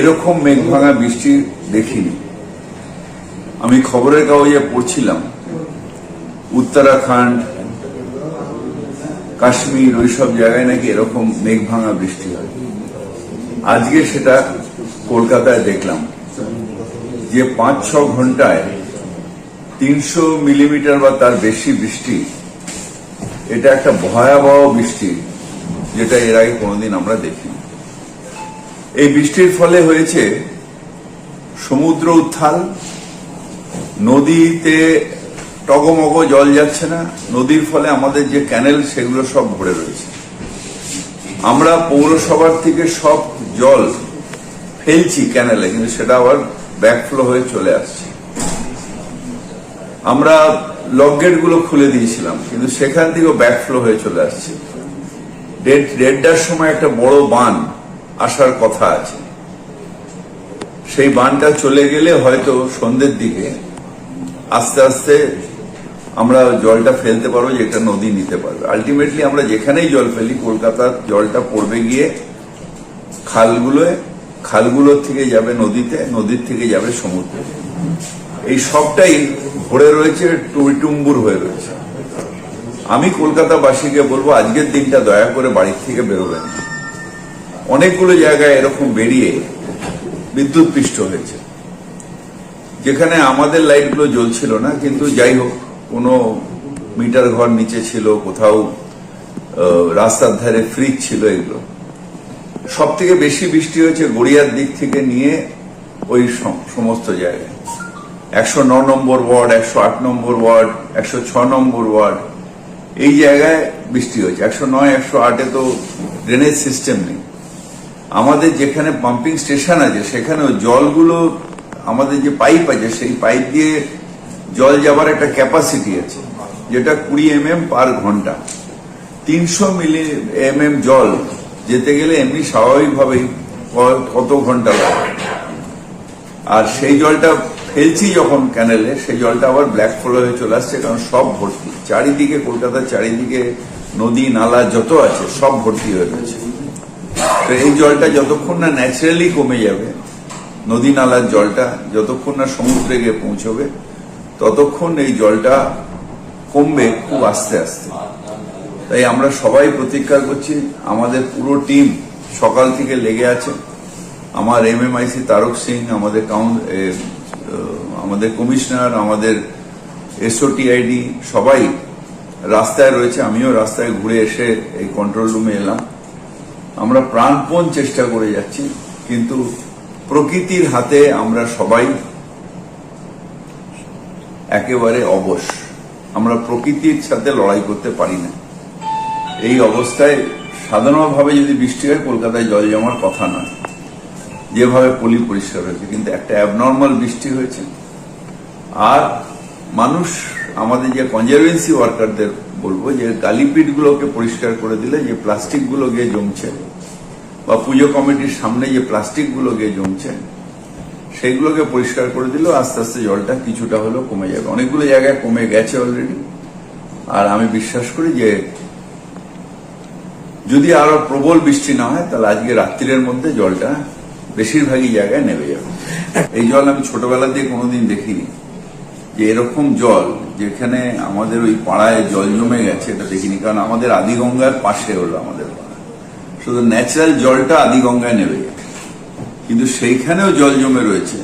এরকম মেঘ ভাঙা বৃষ্টি দেখিনি। আমি খবরের কাগজে পড়ছিলাম, উত্তরাখণ্ড, কাশ্মীর, ওইসব জায়গায় নাকি এরকম মেঘ ভাঙা বৃষ্টি হয়। আজকে সেটা কলকাতায় দেখলাম, যে পাঁচ ছ ঘন্টায় তিনশো মিলিমিটার বা তার বেশি বৃষ্টি, এটা একটা ভয়াবহ বৃষ্টি, যেটা এর আগে কোনোদিন আমরা দেখিনি। এই বৃষ্টির ফলে হয়েছে সমুদ্র উত্থাল, নদীতে টগমগ জল যাচ্ছে না, নদীর ফলে আমাদের যে ক্যানেল সেগুলো সব ভরে রয়েছে। আমরা পৌরসভার থেকে সব জল ফেলছি ক্যানেলে কিন্তু সেটা আবার ব্যাকফ্লো হয়ে চলে আসছে। আমরা লকগেটগুলো খুলে দিয়েছিলাম, কিন্তু সেখান থেকেও ব্যাকফ্লো হয়ে চলে আসছে। দেড়- দেড়টার সময় একটা বড় বান আসার কথা আছে। সেই বানটা চলে গেলে হয়তো সন্ধ্যের দিকে আস্তে আস্তে আমরা জলটা ফেলতে পারব যেটা নদী নিতে পারবে। আলটিমেটলি আমরা যেখানেই জল ফেলি, কলকাতার জলটা পড়বে গিয়ে খালগুলোয়, খালগুলোর থেকে যাবে নদীতে, নদীর থেকে যাবে সমুদ্রে। এই সবটাই ভরে রয়েছে টুইটুম্বুর হয়ে রয়েছে। আমি কলকাতাবাসীকে বলব, আজকের দিনটা দয়া করে বাড়ির থেকে বেরোবেন না। অনেকগুলো জায়গায় এরকম বেরিয়ে বিদ্যুৎ পৃষ্ঠ হয়েছে। যেখানে আমাদের লাইটগুলো জ্বলছিল না, কিন্তু যাই হোক, কোনো মিটার ঘর নিচে ছিল, কোথাও রাস্তার ধারে ফ্রিজ ছিল এগুলো। সব থেকে বেশি বৃষ্টি হয়েছে গড়িয়ার দিক থেকে নিয়ে ওই সম- সমস্ত জায়গায়। একশো ন নম্বর ওয়ার্ড, একশো আট নম্বর ওয়ার্ড, একশো ছ নম্বর ওয়ার্ড, এই জায়গায় বৃষ্টি হয়েছে। একশো নয়, একশো আটে তো ড্রেনেজ সিস্টেম নেই। আমাদের যেখানে পাম্পিং স্টেশন আছে, সেখানেও জলগুলো, আমাদের যে পাইপ আছে, সেই পাইপ দিয়ে জল যাবার একটা ক্যাপাসিটি আছে, যেটা কুড়ি এম এম পার ঘণ্টা। তিনশো মিলি এম এম জল যেতে গেলে এমনি স্বাভাবিকভাবেই কত ঘণ্টা লাগে। আর সেই জলটা ফেলছি যখন ক্যানেলে সেই জলটা আবার ব্ল্যাক ফ্লো হয়ে চলে আসছে, কারণ সব ভর্তি। চারিদিকে, কলকাতার চারিদিকে নদী, নালা যত আছে, সব ভর্তি হয়ে রয়েছে তো এই জলটা যতক্ষণ না ন্যাচারালি কমে যাবে, নদী নালার জলটা যতক্ষণ না সমুদ্রে গিয়ে পৌঁছবে, ততক্ষণ এই জলটা কমবে খুব আস্তে আস্তে। তাই আমরা সবাই প্রতীক্ষা করছি, আমাদের পুরো টিম সকাল থেকে লেগে আছে। আমার এমএমআইসি তারক সিং, আমাদের আমাদের কমিশনার আমাদের এসওটিআইডি সবাই রাস্তায় রয়েছে। আমিও রাস্তায় ঘুরে এসে এই কন্ট্রোল রুমে এলাম। আমরা প্রাণপণ চেষ্টা করে যাচ্ছি, কিন্তু প্রকৃতির হাতে আমরা সবাই একেবারে অবশ। আমরা প্রকৃতির সাথে লড়াই করতে পারি না। এই অবস্থায় সাধারণভাবে যদি বৃষ্টি হয়, কলকাতায় জল জমার কথা নয়। যেভাবে পলি পরিষ্কার হয়েছে, কিন্তু একটা অ্যাবনর্মাল বৃষ্টি হয়েছে। আর মানুষ আমাদের যে কনজারভেন্সি ওয়ার্কারদের বলব যে গালিপিট গুলোকে পরিষ্কার করে দিলে যে প্লাস্টিকগুলো গিয়ে জমছে, বা পুজো কমিটির সামনে যে প্লাস্টিকগুলো গিয়ে জমছে সেগুলোকে পরিষ্কার করে দিলেও আস্তে আস্তে জলটা কিছুটা হলেও কমে যাবে। অনেকগুলো জায়গায় কমে গেছে অলরেডি আর আমি বিশ্বাস করি যে যদি আরও প্রবল বৃষ্টি না হয়, তাহলে আজকে রাত্রির মধ্যে জলটা বেশিরভাগই জায়গায় নেমে যাবে। এই জল আমি ছোটবেলা দিয়ে কোনোদিন দেখিনি। যে এরকম জল যেখানে আমাদের ওই পাড়ায় জল জমে গেছে, এটা দেখিনি। কারণ আমাদের আদিগঙ্গার পাশে হলো আমাদের পাড়া। শুধু ন্যাচারাল জলটা আদিগঙ্গায় নেবে। কিন্তু সেইখানেও জল জমে রয়েছে।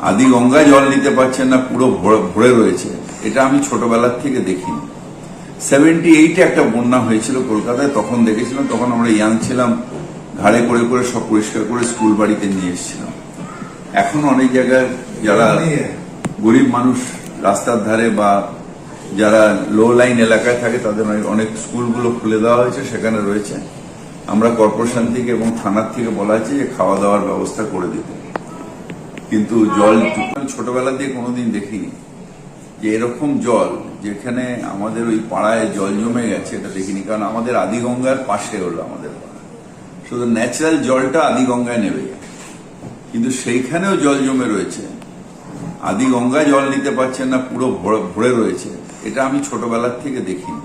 আদি গঙ্গা জল নিতে পারছেন না, পুরো ভরে রয়েছে। এটা আমি ছোটবেলার থেকে দেখিনি। সেভেন্টি এইটে একটা বন্যা হয়েছিল কলকাতায়, তখন দেখেছিলাম, তখন আমরা ইয়াং ছিলাম, ঘাড়ে করে করে সব পরিষ্কার করে স্কুল বাড়িতে নিয়ে এসেছিলাম। এখন অনেক জায়গায় যারা গরিব মানুষ রাস্তার ধারে বা যারা লো লাইন এলাকায় থাকে, তাদের অনেক- স্কুলগুলো খুলে দেওয়া হয়েছে, সেখানে রয়েছে। আমরা কর্পোরেশন থেকে এবং থানার থেকে বলা হয়েছে যে খাওয়া দাওয়ার ব্যবস্থা করে দিতে। কিন্তু জল ছোটবেলা দিয়ে কোনোদিন দেখিনি। যে এরকম জল যেখানে আমাদের ওই পাড়ায় জল জমে গেছে, এটা দেখিনি। কারণ আমাদের আদিগঙ্গার পাশে হলো আমাদের শুধু ন্যাচারাল জলটা আদিগঙ্গায় নেবে। কিন্তু সেইখানেও জল জমে রয়েছে। আদিগঙ্গা জল নিতে পারছেন না পুরো ভরে- রয়েছে। এটা আমি ছোটবেলার থেকে দেখিনি।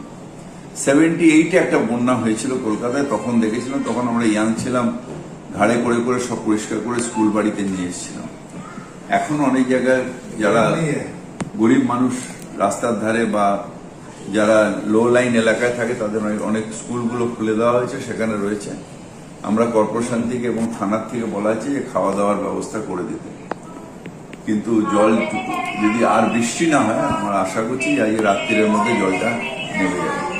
সেভেন্টি এইটে একটা বন্যা হয়েছিল কলকাতায় তখন দেখেছিলাম তখন আমরা ইয়াং ছিলাম ঘাড়ে করে করে সব পরিষ্কার করে স্কুল বাড়িতে নিয়ে এসেছিলাম। এখন অনেক জায়গায় যারা গরিব মানুষ রাস্তার ধারে বা যারা লো লাইন এলাকায় থাকে তাদের অনেক অনেক স্কুলগুলো খুলে দেওয়া হয়েছে সেখানে রয়েছে। আমরা কর্পোরেশন থেকে এবং থানার থেকে বলা হয়েছে যে খাওয়া দাওয়ার ব্যবস্থা করে দিতে। কিন্তু জল যদি আর বৃষ্টি না হয়, আমরা আশা করছি আজকে রাত্রির মধ্যে জলটা নেমে যাবে।